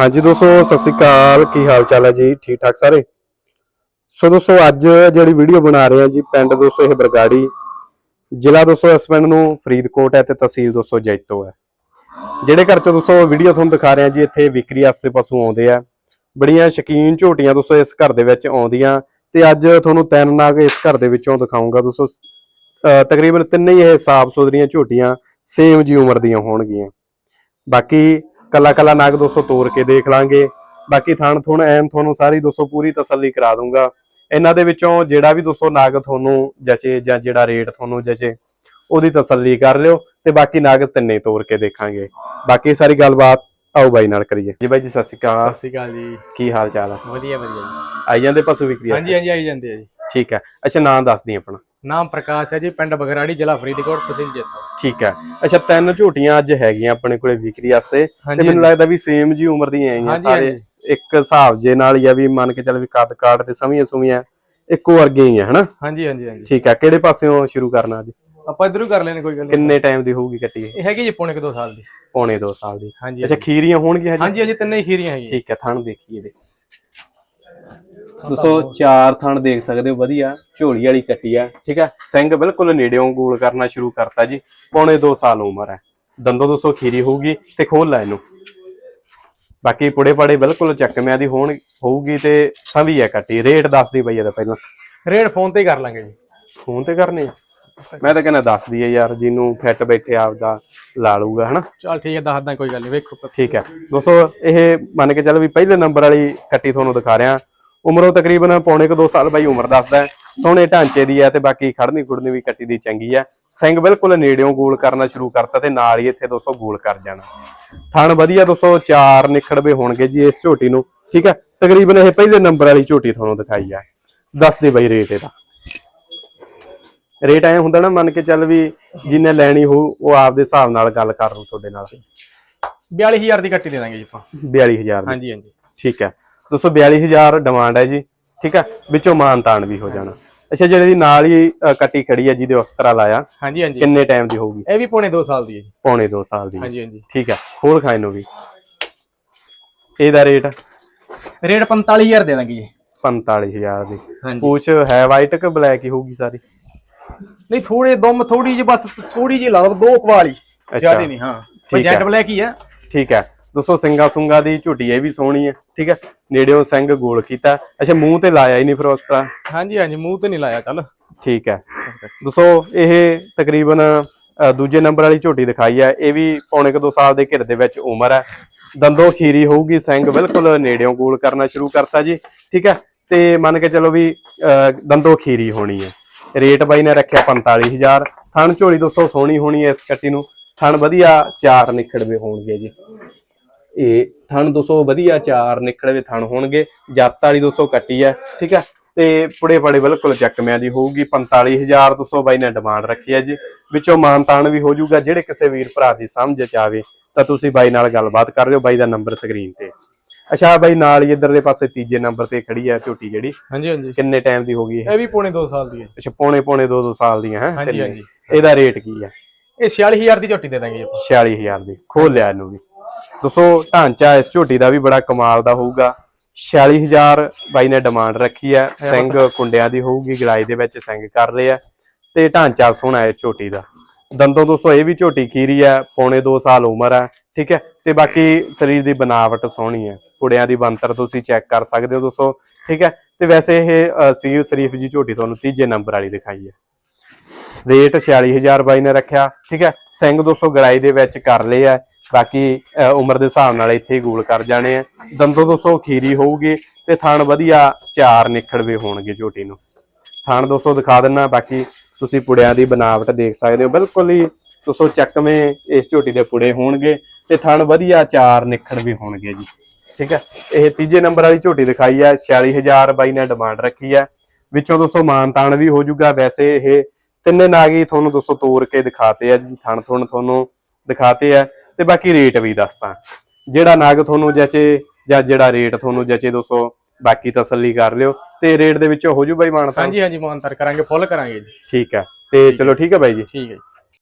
ਹਾਂਜੀ ਦੋਸਤੋ, ਸਤਿ ਸ੍ਰੀ ਅਕਾਲ। ਕੀ ਹਾਲ ਚਾਲ ਹੈ ਜੀ? ਠੀਕ ਠਾਕ ਸਾਰੇ? ਸੋ ਦੋਸਤੋ, ਅੱਜ ਜਿਹੜੀ ਵੀਡੀਓ ਬਣਾ ਰਹੇ ਹਾਂ ਜੀ, ਪਿੰਡ ਦੋਸਤੋ, ਇਹ ਬਰਗਾੜੀ। ਜ਼ਿਲ੍ਹਾ ਦੋਸਤੋ, ਇਸ ਪਿੰਡ ਨੂੰ ਫਰੀਦਕੋਟ ਹੈ ਤੇ ਤਹਿਸੀਲ ਦੋਸਤੋ, ਜੈਤੋ ਹੈ। ਜਿਹੜੇ ਘਰ ਚੋਂ ਦੋਸਤੋ, ਵੀਡੀਓ ਤੁਹਾਨੂੰ ਦਿਖਾ ਰਹੇ ਹਾਂ ਜੀ, ਇੱਥੇ ਵਿਕਰੀ ਆਸੇ ਪਸ਼ੂ ਆਉਂਦੇ ਆ। ਬੜੀਆਂ ਸ਼ਕੀਨ ਝੋਟੀਆਂ ਦੋਸਤੋ, ਇਸ ਘਰ ਦੇ ਵਿੱਚ ਆਉਂਦੀਆਂ। ਤੇ ਅੱਜ ਤੁਹਾਨੂੰ ਤਿੰਨ ਨਾਗ ਇਸ ਘਰ ਦੇ ਵਿੱਚੋਂ ਦਿਖਾਉਂਗਾ ਦੋਸਤੋ। ਅਹ ਤਕਰੀਬਨ ਤਿੰਨੇ ਹੀ ਇਹ ਸਾਫ਼ ਸੁਥਰੀਆਂ ਝੋਟੀਆਂ ਸੇਮ ਜੀ ਉਮਰ ਦੀਆਂ ਹੋਣਗੀਆਂ। ਬਾਕੀ ਕੱਲਾ ਕੱਲਾ ਨਾਗ ਦੋਸਤੋ ਤੋੜ ਕੇ ਦੇਖ ਲਾਂਗੇ। ਬਾਕੀ ਥਣ ਥੁਣ ਐਨ ਤੁਹਾਨੂੰ ਸਾਰੀ ਦੋਸਤੋ ਪੂਰੀ ਤਸੱਲੀ ਕਰਾ ਦੂੰਗਾ। ਇਹਨਾਂ ਦੇ ਵਿੱਚੋਂ ਜਿਹੜਾ ਵੀ ਦੋਸਤੋ ਨਾਗ ਤੁਹਾਨੂੰ ਜਚੇ ਜਾਂ ਜਿਹੜਾ ਰੇਟ ਤੁਹਾਨੂੰ ਜਚੇ ਉਹਦੀ ਤਸੱਲੀ ਕਰ ਲਿਓ ਤੇ ਬਾਕੀ ਨਾਗ ਤਿੰਨੇ ਤੋੜ ਕੇ ਦੇਖਾਂਗੇ। ਬਾਕੀ ਸਾਰੀ ਗੱਲਬਾਤ ਆਓ ਬਾਈ ਨਾਲ ਕਰੀਏ। ਜੀ ਬਾਈ ਜੀ ਸਤਿ ਸ਼੍ਰੀ ਅਕਾਲ। ਸਤਿ ਸ਼੍ਰੀ ਅਕਾਲ ਜੀ। ਕੀ ਹਾਲ ਚਾਲ ਆ? ਵਧੀਆ ਵਧੀਆ ਜੀ। ਆਈ ਜਾਂਦੇ ਪਸ਼ੂ ਵਿਕਰੀ ਹਾਂਜੀ ਹਾਂਜੀ ਆਈ ਜਾਂਦੇ ਆ ਜੀ। ਠੀਕ ਹੈ ਅੱਛਾ ਨਾਂ ਦੱਸ ਦੀ ਆਪਣਾ। ਨਾਮ ਪ੍ਰਕਾਸ਼ ਹੈ ਜੀ ਪਿੰਡ ਬਗਰਾੜੀ ਜ਼ਿਲ੍ਹਾ ਫਰੀਦਕੋਟ ਤਹਿਸੀਲ ਜੈਤੋ। ਠੀਕ ਹੈ। ਅੱਛਾ ਤਿੰਨ ਝੋਟੀਆਂ ਅੱਜ ਹੈਗੀਆਂ ਆਪਣੇ ਕੋਲੇ ਵਿਕਰੀ ਵਾਸਤੇ। ਤੇ ਮੈਨੂੰ ਲੱਗਦਾ ਵੀ ਸੇਮ ਜੀ ਉਮਰ ਦੀਆਂ ਆਈਆਂ ਸਾਰੇ। ਇੱਕ ਹਿਸਾਬ ਜੇ ਨਾਲ ਹੀ ਆ ਵੀ ਮੰਨ ਕੇ ਚੱਲ ਵੀ ਕੱਦ ਕਾਟ ਤੇ ਸਮੀਆਂ ਸੁਮੀਆਂ ਇੱਕੋ ਵਰਗੇ ਹੀ ਆ ਹਨਾ? ਹਾਂਜੀ ਹਾਂਜੀ ਹਾਂਜੀ। ਠੀਕ ਹੈ ਕਿਹੜੇ ਪਾਸਿਓਂ ਸ਼ੁਰੂ ਕਰਨਾ ਅੱਜ? ਆਪਾਂ ਇਧਰੋਂ ਕਰ ਲੈਣੇ ਕੋਈ ਗੱਲ ਨਹੀਂ। ਕਿੰਨੇ ਟਾਈਮ ਦੀ ਹੋਊਗੀ ਕੱਟੀ ਇਹ? ਹੈਗੀ ਜੀ ਪੌਣੇ 2 ਸਾਲ ਦੀ। ਪੌਣੇ 2 ਸਾਲ ਦੀ। ਹਾਂਜੀ ਅੱਛਾ ਖੀਰੀਆਂ ਹੋਣਗੀਆਂ ਹਜੇ ਹਾਂਜੀ ਤਿੰਨੇ ਹੀ ਖੀਰੀਆਂ ਹੈਗੀਆਂ। ਠੀਕ ਹੈ ਥਣ ਦੇਖੀਏ ਇਹਦੇ। ਦੋਸਤੋ ਚਾਰ ਥਣ ਦੇਖ ਸਕਦੇ ਹੋ ਵਧੀਆ ਝੋਲੀ ਵਾਲੀ ਕੱਟੀ ਆ ਠੀਕ ਹੈ ਸਿੰਘ ਬਿਲਕੁਲ ਨੇੜਿਓਂ ਗੋਲ ਕਰਨਾ ਸ਼ੁਰੂ ਕਰਤਾ ਜੀ ਪੌਣੇ 2 ਸਾਲ ਉਮਰ ਹੈ। ਦੰਦੋਂ ਦੋਸਤੋ ਖੀਰੀ ਹੋਊਗੀ ਤੇ ਖੋਲ ਲੈ ਇਹਨੂੰ। ਬਾਕੀ ਪੁੜੇ ਪੜੇ ਬਿਲਕੁਲ ਚੱਕਮਿਆਂ ਦੀ ਹੋਣ ਹੋਊਗੀ ਤੇ ਸੰਭੀ ਹੈ ਕੱਟੀ ਰੇਟ ਦੱਸਦੀ ਪਈ ਇਹਦਾ ਪਹਿਲਾਂ। ਰੇਟ ਫੋਨ ਤੇ ਹੀ ਕਰ ਲਾਂਗੇ ਜੀ। ਫੋਨ ਤੇ ਕਰਨੇ ਆ? ਮੈਂ ਤਾਂ ਕਹਿੰਦਾ ਦੱਸ ਦਈਏ ਯਾਰ ਜਿਹਨੂੰ ਫਿੱਟ ਬੈਠੇ ਆਪਦਾ ਲਾ ਲੂਗਾ ਹਨਾ? ਚਲ ਠੀਕ ਹੈ ਦੱਸਦਾ ਕੋਈ ਗੱਲ ਨਹੀਂ ਵੇਖੋ। ਠੀਕ ਹੈ। ਦੋਸਤੋ ਇਹ ਮੰਨ ਕੇ ਚੱਲ ਵੀ ਪਹਿਲੇ ਨੰਬਰ ਵਾਲੀ ਕੱਟੀ ਤੁਹਾਨੂੰ ਦਿਖਾ ਰਿਹਾ। ਉਮਰੋਂ ਤਕਰੀਬਨ ਪੌਣੇ ਕੁ 2 ਸਾਲ ਬਾਈ ਉਮਰ ਦੱਸਦਾ ਹੈ। ਸੋਹਣੇ ਢਾਂਚੇ ਦੀ ਹੈ ਤੇ ਬਾਕੀ ਖੜਨੀ ਖੁੜਨੀ ਵੀ ਕੱਟੀ ਦੀ ਚੰਗੀ ਹੈ। ਸਿੰਘ ਬਿਲਕੁਲ ਨੇੜਿਓਂ ਗੋਲ ਕਰਨਾ ਸ਼ੁਰੂ ਕਰਤਾ ਤੇ ਨਾਲ ਹੀ ਇੱਥੇ ਦੋਸਤੋ ਗੋਲ ਕਰ ਜਾਣਾ। ਥਣ ਵਧੀਆ ਦੋਸਤੋ ਚਾਰ ਨਿਖੜਵੇ ਹੋਣਗੇ ਜੀ ਇਸ ਝੋਟੀ ਨੂੰ ਠੀਕ ਹੈ? ਤਕਰੀਬਨ ਇਹ ਪਹਿਲੇ ਨੰਬਰ ਵਾਲੀ ਝੋਟੀ ਤੁਹਾਨੂੰ ਦਿਖਾਈ ਹੈ ਦੱਸ ਦੇ ਬਾਈ ਰੇਟ ਇਹਦਾ। ਰੇਟ ਐ ਹੁੰਦਾ ਨਾ ਮੰਨ ਕੇ ਚੱਲ ਵੀ ਜਿਹਨੇ ਲੈਣੀ ਹੋ ਉਹ ਆਪਦੇ ਹਿਸਾਬ ਨਾਲ ਗੱਲ ਕਰ ਲੂ ਤੁਹਾਡੇ ਨਾਲ। 42000 ਦੀ ਕੱਟੀ ਦੇ ਦਾਂਗੇ ਜੀ ਆਪਾਂ। 42000 ਦੀ। ਹਾਂਜੀ ਹਾਂਜੀ। ਠੀਕ ਹੈ। ਦੋਸਤੋ 42000 ਡਿਮਾਂਡ ਹੈ ਜੀ ਠੀਕ ਹੈ? ਵਿੱਚੋਂ ਮਾਨ ਤਾਨ ਵੀ ਹੋ ਜਾਣਾ। ਅੱਛਾ ਜਿਹੜੇ ਦੀ ਨਾਲ ਹੀ ਕੱਟੀ ਖੜੀ ਹੈ ਜਿਹਦੇ ਉਸ ਤਰ੍ਹਾਂ ਲਾਇਆ ਹਾਂਜੀ ਹਾਂਜੀ। ਕਿੰਨੇ ਟਾਈਮ ਦੀ ਹੋਊਗੀ? ਇਹ ਵੀ ਪੌਣੇ 2 ਸਾਲ ਦੀ ਹੈ ਜੀ। ਪੌਣੇ 2 ਸਾਲ ਦੀ। ਹਾਂਜੀ ਹਾਂਜੀ। ਠੀਕ ਹੈ ਖੋਲ ਖਾਏ ਨੂੰ ਵੀ। ਇਹਦਾ ਰੇਟ ਰੇਟ 45000 ਦੇ ਦਾਂਗੇ ਜੀ। 45000 ਦੀ। ਪੂਛ ਹੈ ਵਾਈਟ ਕਿ ਬਲੈਕ ਹੀ ਹੋਊਗੀ ਸਾਰੀ? ਨਹੀਂ ਥੋੜੇ ਦਮ ਥੋੜੀ ਜਿਹੀ ਬਸ ਥੋੜੀ ਜਿਹੀ ਲਾ ਦੋ ਕਵਾਲੀ ਜ਼ਿਆਦਾ ਨਹੀਂ ਹਾਂ। ਜੈਟ। ਬਲੈਕ ਹੀ ਆ ਠੀਕ ਹੈ। ਦੋਸਤੋ ਸਿੰਗਾ ਸੁੰਗਾ ਦੀ ਝੁੱਟੀ ਇਹ ਵੀ ਸੋਹਣੀ ਹੈ ਠੀਕ ਹੈ? ਨੇੜਿਓਂ ਸਿੰਘ ਗੋਲ ਕੀਤਾ। ਅੱਛਾ ਮੂੰਹ ਤੇ ਲਾਇਆ ਹੀ ਨਹੀਂ ਫਿਰ ਉਸ ਤਰ੍ਹਾਂ? ਹਾਂਜੀ ਹਾਂਜੀ ਮੂੰਹ ਤੇ ਨਹੀਂ ਲਾਇਆ ਚੱਲ ਠੀਕ ਹੈ। ਦੋਸਤੋ ਇਹ ਤਕਰੀਬਨ ਦੂਜੇ ਨੰਬਰ ਵਾਲੀ ਝੋਟੀ ਦਿਖਾਈ ਹੈ। ਇਹ ਵੀ ਪੌਣੇ ਕੁ 2 ਸਾਲ ਦੇ ਘਿਰ ਦੇ ਵਿੱਚ ਉਮਰ ਹੈ। ਦੰਦੋਂ ਖੀਰੀ ਹੋਊਗੀ ਸਿੰਘ ਬਿਲਕੁਲ ਨੇੜਿਓਂ ਗੋਲ ਕਰਨਾ ਸ਼ੁਰੂ ਕਰਤਾ ਜੀ ਠੀਕ ਹੈ? ਤੇ ਮੰਨ ਕੇ ਚਲੋ ਵੀ ਦੰਦੋਂ ਖੀਰੀ ਹੋਣੀ ਹੈ। ਰੇਟ ਬਾਈ ਨੇ ਰੱਖਿਆ 45000 ਥਣ ਝੋਲੀ ਦੋਸਤੋ ਸੋਹਣੀ ਹੋਣੀ ਹੈ ਇਸ ਕੱਟੀ ਨੂੰ? ਥਣ ਵਧੀਆ ਚਾਰ ਨਿਖੜਵੇ ਹੋਣਗੇ ਜੀ। ਇਹ ਥਣ ਦੋਸਤੋ ਵਧੀਆ ਚਾਰ ਨਿਕਲਵੇ ਥਣ ਹੋਣਗੇ ਜੱਤ ਵਾਲੀ ਦੋਸਤੋ ਕੱਟੀ ਹੈ ਠੀਕ ਹੈ? ਤੇ ਪੁੜੇ ਪੜੇ ਬਿਲਕੁਲ ਚੱਕਮਿਆਂ ਦੀ ਹੋਊਗੀ 45000 ਦੋਸਤੋ ਬਾਈ ਨੇ ਡਿਮਾਂਡ ਰੱਖੀ ਹੈ ਜੀ। ਵਿੱਚੋਂ ਮਾਨਤਾਨ ਵੀ ਹੋ ਜਾਊਗਾ ਜਿਹੜੇ ਕਿਸੇ ਵੀਰ ਭਰਾ ਦੀ ਸਮਝ ਚ ਆਵੇ ਤਾਂ ਤੁਸੀਂ ਬਾਈ ਨਾਲ ਗੱਲਬਾਤ ਕਰ ਲਿਓ ਬਾਈ ਦਾ ਨੰਬਰ ਸਕਰੀਨ ਤੇ। ਅੱਛਾ ਬਾਈ ਨਾਲ ਹੀ ਇਧਰਲੇ ਪਾਸੇ ਤੀਜੇ ਨੰਬਰ ਤੇ ਖੜੀ ਹੈ ਝੋਟੀ ਜਿਹੜੀ। ਹਾਂਜੀ ਹਾਂਜੀ। ਕਿੰਨੇ ਟਾਈਮ ਦੀ ਹੋਗੀ ਇਹ? ਇਹ ਵੀ ਪੌਣੇ 2 ਸਾਲ ਦੀ ਹੈ। ਅੱਛਾ ਪੌਣੇ ਪੌਣੇ 2 2 ਸਾਲ ਦੀਆਂ ਹੈ ਹਾਂਜੀ, ਹਾਂਜੀ। ਇਹਦਾ ਰੇਟ ਕੀ ਹੈ? ਇਹ 46000 ਦੀ ਝੋਟੀ ਦੇ ਦਾਂਗੇ ਆਪਾਂ। 46000 ਦੀ। ਖੋਲ ਲਿਆ ਇਹਨੂੰ ਵੀ। ਦੋਸਤੋ ਢਾਂਚਾ ਇਸ ਝੋਟੀ ਦਾ ਵੀ ਬੜਾ ਕਮਾਲ ਦਾ ਹੋਊਗਾ। 46000 ਬਾਈ ਨੇ ਡਿਮਾਂਡ ਰੱਖੀ ਹੈ ਸਿੰਘ ਕੁੰਡਿਆਂ ਦੀ ਹੋਊਗੀ ਗਲਾਈ ਦੇ ਵਿੱਚ ਸਿੰਘ ਕਰ ਲਏ ਆ। ਤੇ ਢਾਂਚਾ ਸੋਹਣਾ ਹੈ ਇਸ ਝੋਟੀ ਦਾ। ਦੰਦੋਂ ਦੋਸਤੋ ਇਹ ਵੀ ਝੋਟੀ ਖੀਰੀ ਹੈ ਪੌਣੇ 2 ਸਾਲ ਉਮਰ ਹੈ ਠੀਕ ਹੈ? ਤੇ ਬਾਕੀ ਸਰੀਰ ਦੀ ਬਨਾਵਟ ਸੋਹਣੀ ਹੈ। ਕੁੜਿਆਂ ਦੀ ਬੰਤਰ ਤੁਸੀਂ ਚੈੱਕ ਕਰ ਸਕਦੇ ਹੋ ਦੋਸਤੋ ਠੀਕ ਹੈ? ਤੇ ਵੈਸੇ ਇਹ ਸੀਰ ਸ਼ਰੀਫ ਜੀ ਝੋਟੀ ਤੁਹਾਨੂੰ ਤੀਜੇ ਨੰਬਰ ਵਾਲੀ ਦਿਖਾਈ ਹੈ। ਰੇਟ 46000 ਬਾਈ ਨੇ ਰੱਖਿਆ ਠੀਕ ਹੈ? ਸਿੰਘ 200 ਗੜਾਈ ਦੇ ਵਿੱਚ ਕਰ ਲਏ ਆ ਬਾਕੀ ਉਮਰ ਦੇ ਹਿਸਾਬ ਨਾਲ ਇੱਥੇ ਹੀ ਗੋਲ ਕਰ ਜਾਣੇ ਆ। ਦੰਦੋ 200 ਖੀਰੀ ਹੋਊਗੀ ਤੇ ਥਣ ਵਧੀਆ ਚਾਰ ਨਿਖੜਵੇ ਹੋਣਗੇ ਝੋਟੀ ਨੂੰ। ਥਣ 200 ਦਿਖਾ ਦਿੰਨਾ, ਬਾਕੀ ਤੁਸੀਂ ਪੁੜਿਆਂ ਦੀ ਬਨਾਵਟ ਦੇਖ ਸਕਦੇ ਹੋ। ਬਿਲਕੁਲ ਹੀ 200 ਚੱਕਵੇਂ ਇਸ ਝੋਟੀ ਦੇ ਪੁੜੇ ਹੋਣਗੇ ਤੇ ਥਣ ਵਧੀਆ ਚਾਰ ਨਿਖੜਵੇ ਹੋਣਗੇ ਜੀ। ਠੀਕ ਹੈ? ਇਹ ਤੀਜੇ ਨੰਬਰ ਵਾਲੀ ਝੋਟੀ ਦਿਖਾਈ ਹੈ 46000 ਬਾਈ ਨੇ ਡਿਮਾਂਡ ਰੱਖੀ ਹੈ ਵਿੱਚੋਂ ਦੋਸਤੋ ਮਾਨਤਾਨ ਵੀ ਹੋ ਜਾਊਗਾ ਵੈਸੇ ਇਹ ਤਿੰਨੇ ਨਾਗੀ ਤੁਹਾਨੂੰ ਦੋਸਤੋ ਤੋੜ ਕੇ ਦਿਖਾਤੇ ਆ ਜੀ। ਥਣ ਥੁਣ ਤੁਹਾਨੂੰ ਦਿਖਾਤੇ ਆ। ਤੇ ਬਾਕੀ ਰੇਟ ਵੀ ਦੱਸਤਾ ਜਿਹੜਾ ਨਾਗ ਤੁਹਾਨੂੰ ਜਚੇ ਜਾਂ ਜਿਹੜਾ ਰੇਟ ਤੁਹਾਨੂੰ ਜਚੇ ਦੋਸਤੋ ਬਾਕੀ ਤਸੱਲੀ ਕਰ ਲਿਓ ਤੇ ਰੇਟ ਦੇ ਵਿੱਚੋਂ ਹੋ ਜੂ ਬਾਈ ਮਾਨਤਾਨ ਹਾਂਜੀ ਹਾਂਜੀ ਮਾਨਤਰ ਕਰਾਂਗੇ ਫੁੱਲ ਕਰਾਂਗੇ ਜੀ। ਠੀਕ ਹੈ। ਤੇ ਚਲੋ ਠੀਕ ਹੈ ਬਾਈ ਜੀ। ਠੀਕ ਹੈ